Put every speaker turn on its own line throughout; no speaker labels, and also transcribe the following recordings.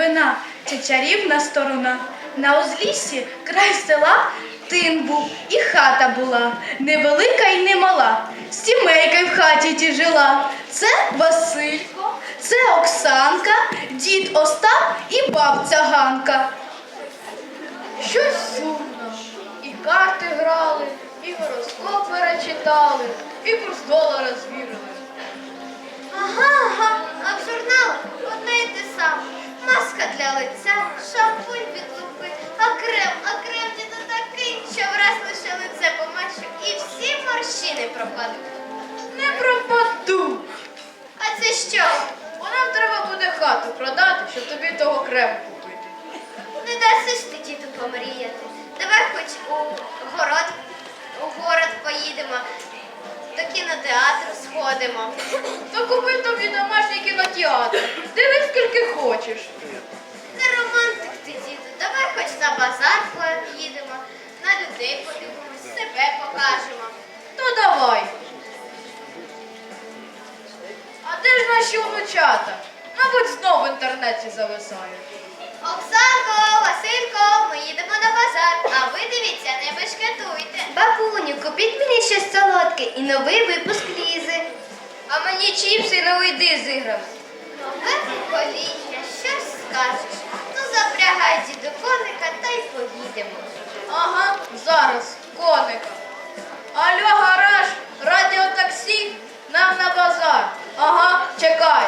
дивина, це чарівна сторона. На узліссі край села тин був і хата була, невелика й немала. Сімейка в хаті ті жила. Це Василько, це Оксанка, дід Остап і бабця Ганка.
Щось сумно. І карти грали, і гороскоп перечитали, і курс долара звірили.
Маска для лиця, шампунь від лупи, а крем, а крем діду такий, що враз лише лице помащу і всі морщини пропадуть.
Не пропаду.
А це що?
Бо нам треба буде хату продати, щоб тобі того крему купити.
Не даси ж ти діду помріяти. Давай хоч у город, у город поїдемо, до кінотеатру сходимо.
То купи тобі домашній кінотеатр. Дивись скільки хочеш.
Не романтик ти, діду. Давай хоч на базар поїдемо, на людей подивимось, себе покажемо.
То давай. А де ж наші онучата? Мабуть, знов в інтернеті зависають.
Оксанко, Василько, ми їдемо на базар, а ви дивіться, не бешкетуйте. Бабуню, купіть мені щось солодке і новий випуск лізи.
А мені чіпси і новий диск з іграми.
Нове покоління, що ж скажеш? Ну запрягай діду коника та й поїдемо.
Ага, зараз, коника. Алло, гараж, радіотаксі, нам на базар. Ага, чекай.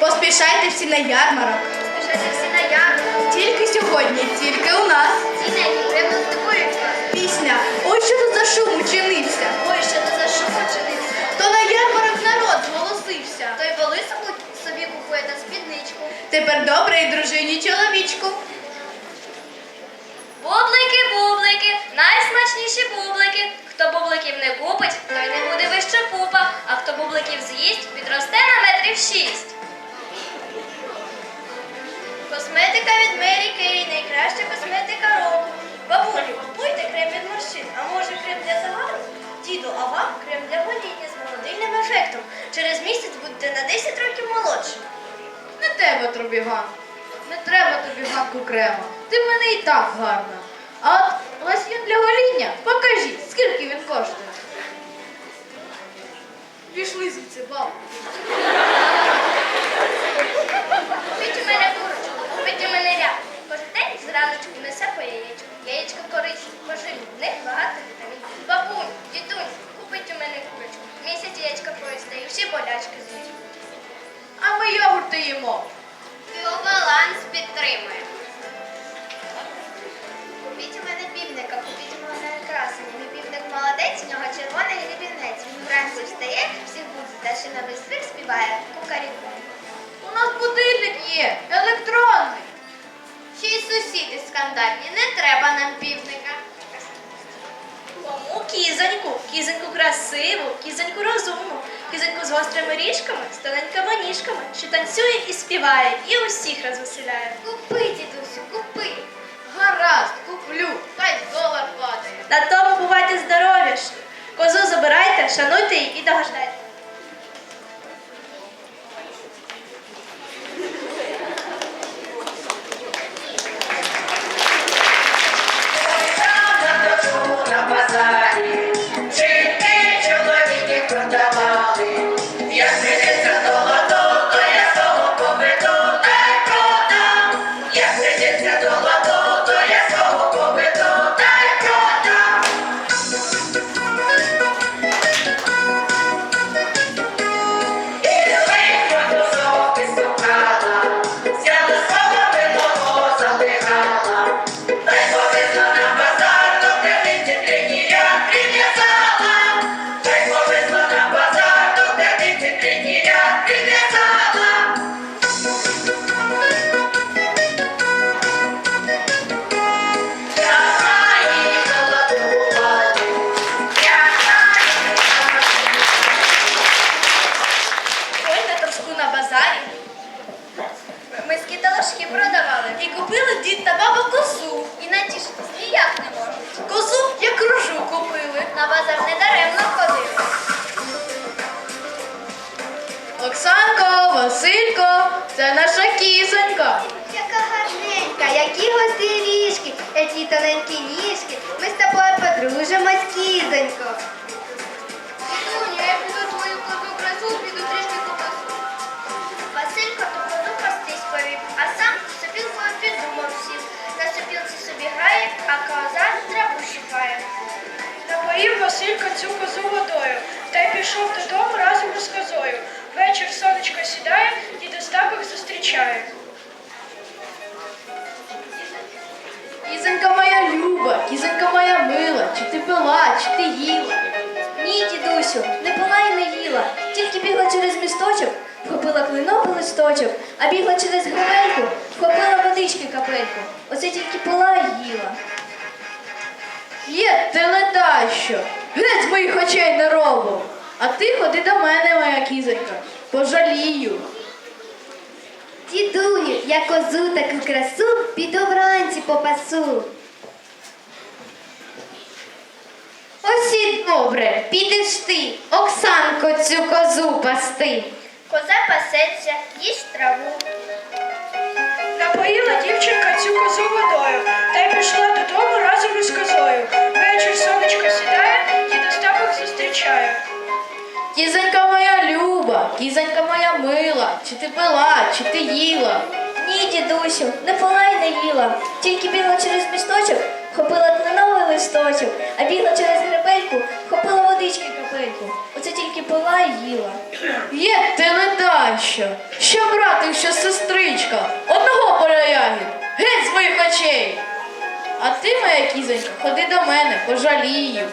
Поспішайте всі на ярмарок.
Спішайте всі.
Тільки сьогодні, тільки у нас.
Ціна треба здобувати.
Пісня. Ой, що тут за шум учинився.
Ой, що це за шум очинився?
То на ярмарок народ зголосився.
Той воли собі купує та спідничку.
Тепер добрий дружині чоловічку.
Бублики, бублики, найсмачніші бублики. Хто бубликів не купить, той не буде вище пупа, а хто бубликів з'їсть, підросте на метрів шість.
Косметика від Мері Кей, найкраща косметика року. Бабулю, купуйте крем від морщин, а може крем для загару? Діду, а вам крем для гоління з молодильним ефектом. Через місяць будете на 10 років молодшим.
Не треба тобі Ган. Не треба тобі ганку крема. Ти в мене і так гарна. А от лосьйон для гоління, покажіть, скільки він коштує. Пішли звідси, бабу.
У мене курочку, купіть у мене ряд. Кожен день зраночку несе по яєчку. Яєчко корисні, поживні, в них багато вітамінів. Бабунь, дідунь, купить у мене курочку. Місяць яєчка поїсти всі болячки з'їсть.
А ми йогурт їмо.
Розвеселяє.
Купи, дідусю, купи.
Гаразд, куплю, та й долар падає.
На тому бувайте здоровіші. Козу забирайте, шануйте її і догождайте.
Свого поведу,
ніжки. Ми з тобою подружимось, кізонько. я піду твою козу красу, піду трішки попасу. Василько то козу пастись повів, а сам сопілкою піддумав сів. На сопілці собі грає, а коза траву щипає.
Напоїв Василько цю козу водою, та й пішов додому разом із козою. Вечір сонечко сідає, дід Остапик зустрічає.
Люба, кізонька моя мила, чи ти пила, чи ти їла?
Ні, дідусю, не пила і не їла. Тільки бігла через місточок, вхопила клиновий листочок, а бігла через гребельку, вхопила водички капельку. Оце тільки пила і їла.
Є ти ледащо, геть з моїх очей не робу. А ти ходи до мене, моя кізонька, пожалію.
Дідуню, я козу таку красу піду вранці попасу. Ось і добре, підеш ти, Оксанко, цю козу пасти. Коза пасеться, їсть траву.
Напоїла дівчинка цю козу водою, та й пішла додому разом із козою. Вечір сонечко сідає, дід Остапик зустрічає.
Кізонька моя люба, кізонька моя мила, чи ти пила, чи ти їла?
Ні, дідусю, не пила і не їла. Тільки бігла через місточок, вхопила клиновий листочок, а бігла через гребельку, вхопила водички капельку. Оце тільки пила і їла.
Є ти ледащо, що братик, що сестричка, одного поля ягід, геть з моїх очей. А ти, моя кізонька, ходи до мене, пожалію.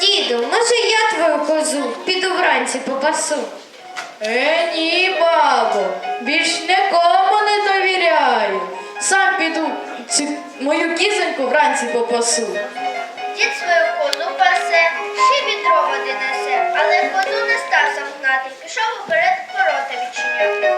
Діду, може я твою козу піду вранці попасу.
Е, ні, бабо, більш нікому не довіряю. Сам піду цю мою кізоньку вранці попасу.
Дід свою козу пасе, ще відро води несе, але козу не став сам гнати, пішов уперед ворота відчиняти.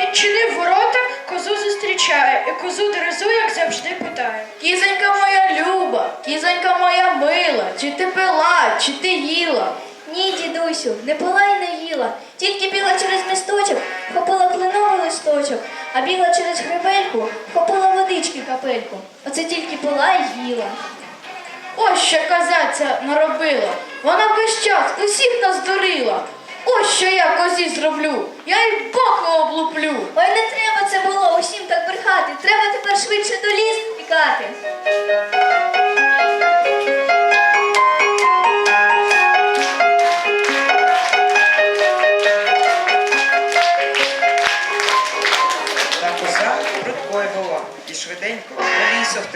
Відчинив ворота, козу зустрічає, і козу дерезу, як завжди, питає.
Кізонька моя люба, кізонька моя мила, чи ти пила, чи ти їла?
Ні, дідусю, не пила і не їла. Тільки бігла через місточок, вхопила клиновий листочок, а бігла через гребельку, вхопила водички капельку. Оце тільки пила і їла.
Ось що коза ця наробила. Вона весь час усіх нас дурила. Ось що я козі зроблю. Я й боку облуплю.
Ой, не треба це було усім так брехати. Треба тепер швидше до ліс пікати.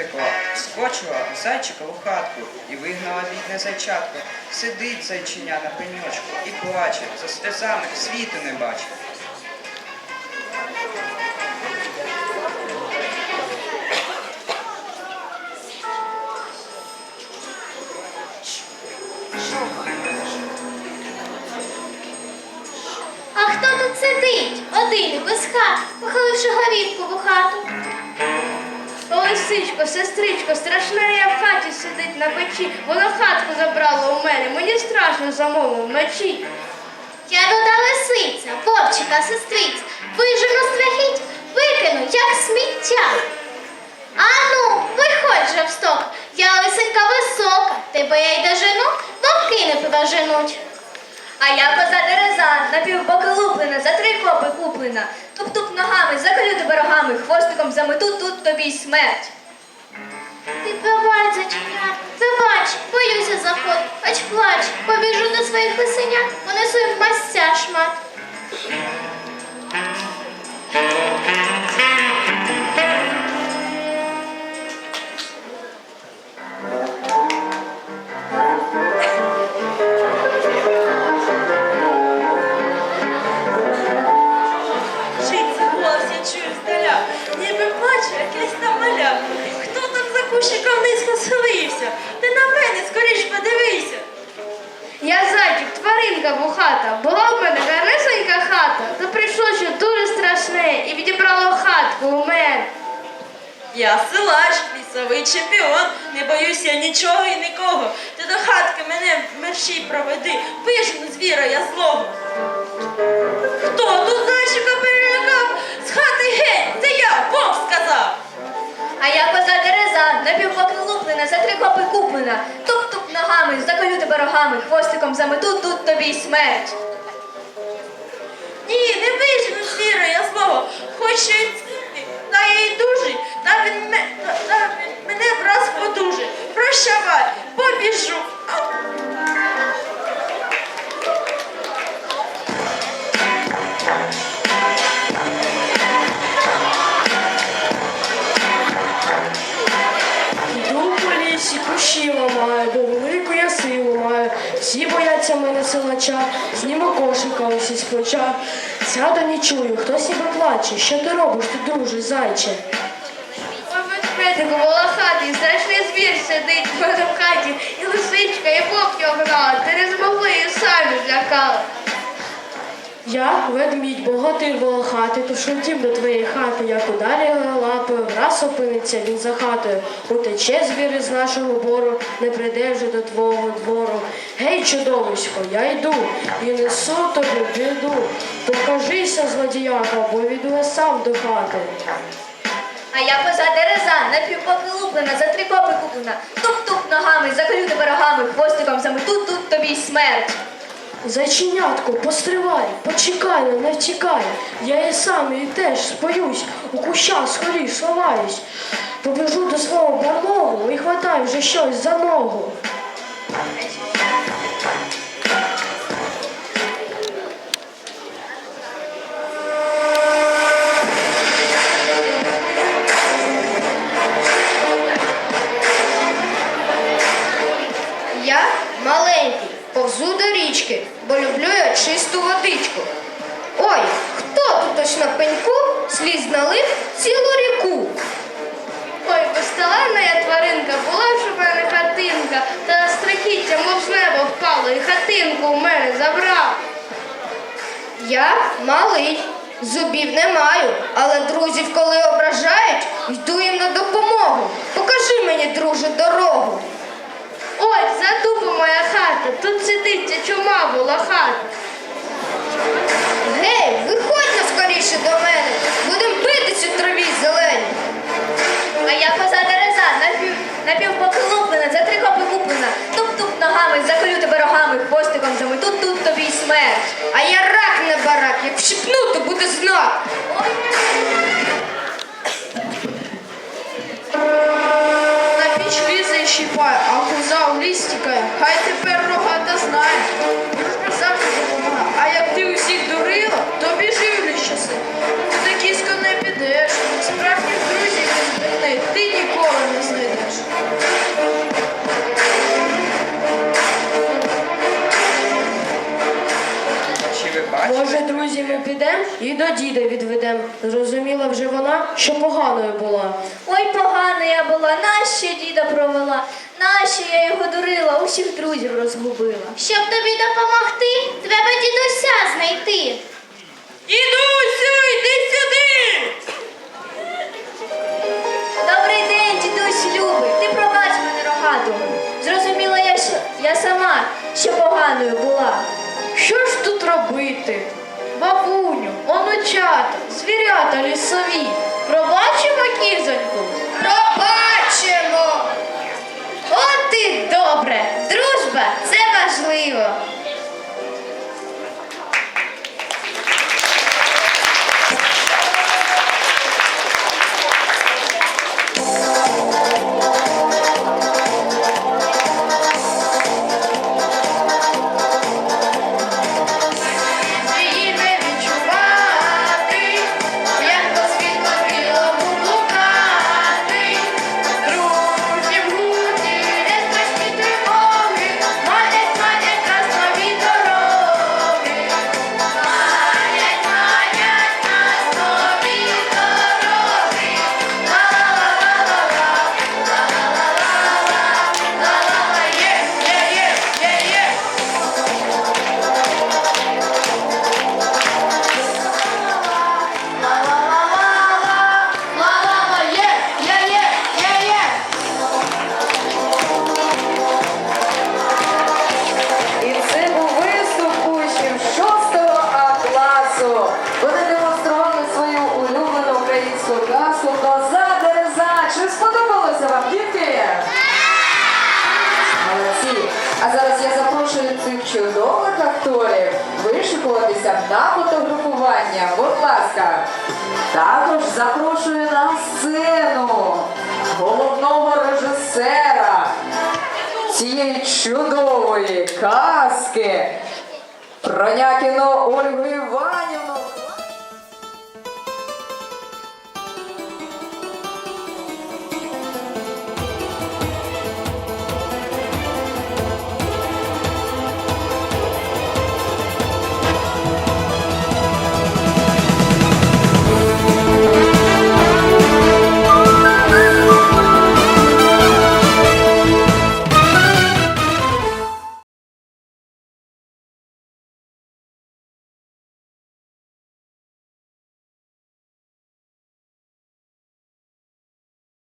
Втекла, скочила зайчикову хатку і вигнала бідне зайчатко. Сидить зайчиня на пеньочку і плаче, за сльозами світу не бачить.
А хто тут сидить? Один, без хат, похиливши говівку в хату.
Лисичко, сестричко, страшна я в хаті сидить на печі. Вона хатку забрала у мене. Мені страшно замовив вночі.
Я дода лисиця, вовчика, сестриця, вижену страхіть, викину, як сміття. Ану, виходь же в сток, я лисенька висока, тебе я й дожену, вовки не подоженуть.
А я коза дереза, на півбоки луплена, за три копи куплена. Ногами, заколю тебе рогами, хвостиком замету, тут тобі й смерть.
Відбивай заченят, вибач, боюся заход, хоч плач, побіжу до своїх лисенят, понесу їм мастя шмат.
Я силач, мій Совий чемпіон, не боюсь я нічого і нікого. Ти до хатки мене мерщій проведи, вижену звіра я злого. Хто тут зайчика перелякав? З хати геть, це я, Бог сказав.
А я коза дереза, напівпоки луплена, за три копи куплена. Туп-туп ногами, заколю тебе рогами, хвостиком замету, тут тобі й смерть.
Ні, не вижену звіра я злого. Хоч цілий, та я й дужий, та він, ме- мене враз подуже. Прощавай, побіжу.
Йду по лісі, кущі ламаю, бо велику я силу маю. Всі бояться мене силача, зніму кошика ось із плеча. Сяду не чую, хтось ніби плаче. Що ти робиш, ти друже, зайче?
Ведмедику, волохатий, страшний звір сидить в хаті, і лисичка, і вовк його гнала. Ти не змогли і самі злякали.
Я ведмідь, богатир волохатий, то що до твоєї хати, як ударі лапою, враз опиниться він за хатою. Утече звір із нашого бору, не прийде вже до твого двору. Гей, чудовисько, я йду і несу тобі біду. Покажися, злодіяка, бо віду я сам до хати.
А я коза дереза, напівпоки луплена, за три копи куплена. Туп-туп ногами, за тебе ворогами, хвостиком замету, тут тобі й смерть.
Зайченятко, постривай, почекай, не втікай. Я і сам і теж споюсь, у кущах схорі сховаюсь. Побіжу до свого барлогу і хватай вже щось за ногу.
Маленький, повзу до річки, бо люблю я чисту водичку. Ой, хто тут ось на пеньку сліз налив цілу ріку?
Ой, безталанна я тваринка, була ж у мене хатинка, та страхіття, мов з неба впало, і хатинку у мене забрав.
Я малий, зубів не маю, але друзів, коли ображають, йду їм на допомогу. Покажи мені, друже, дорогу.
Ось за дубом моя хата, тут сидить ця чума волохата.
Гей, виходь на скоріше до мене, будем битись у траві зеленій.
А я коза дереза, напів, напівпоки за три копи куплена. Туп-туп ногами, заколю тебе рогами, хвостиком замету, тут тобі й смерть.
А я рак не барак, як вщипну, то буде знак.
На піч лізе і щіпає, а коза ліс тікає. Хай тепер рогата знає. Дружба завжди допомагає. А як ти усіх дурила, то біжи в ліс часи. Ти такісько не підеш. Справжніх друзів не збирни, ти ніколи не знайдеш.
Чи ви бачите?
Може, друзі, ми підемо і до діда відведемо. Зрозуміла вже вона, що поганою була.
Ой, погана я була, нащо діда провела, нащо я його дурила, усіх друзів розгубила.
Щоб тобі допомогти, треба дідуся знайти.
Вишикуватися на фотографування. Будь ласка. Також запрошую на сцену головного режисера цієї чудової казки Пронякіну Ольгу Іванівну.